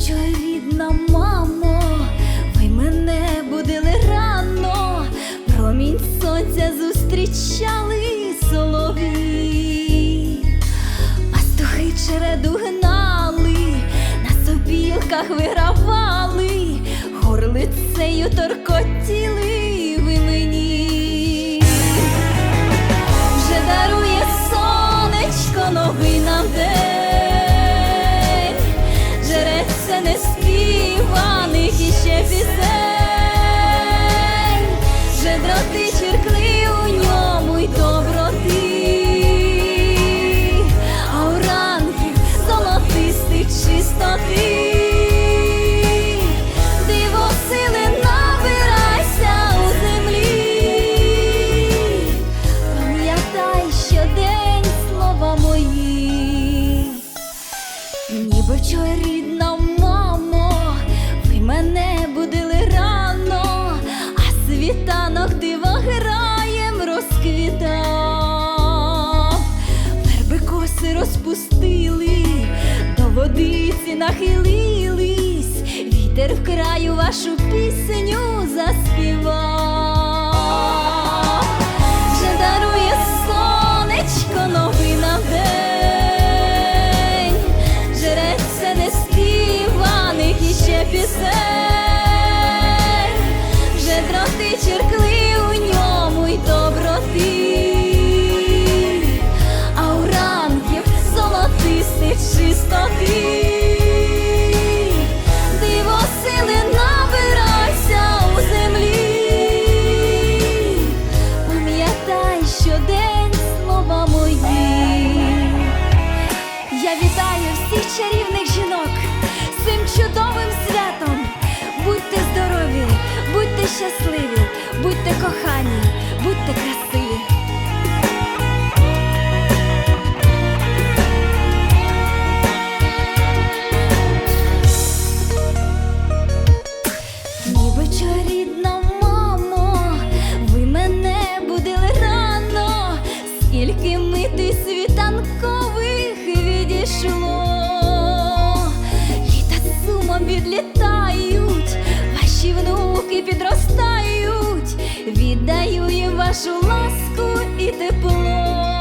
що рідна мамо, ви мене будили рано, промінь сонця зустрічали солові, пастухи череду гнали, на сопілках вигравали, горлицею торкотіли. це не співаних іще пісень. вашу пісню заспівав. щасливі, будьте кохані, будьте. Відчаює вашу ласку і тепло.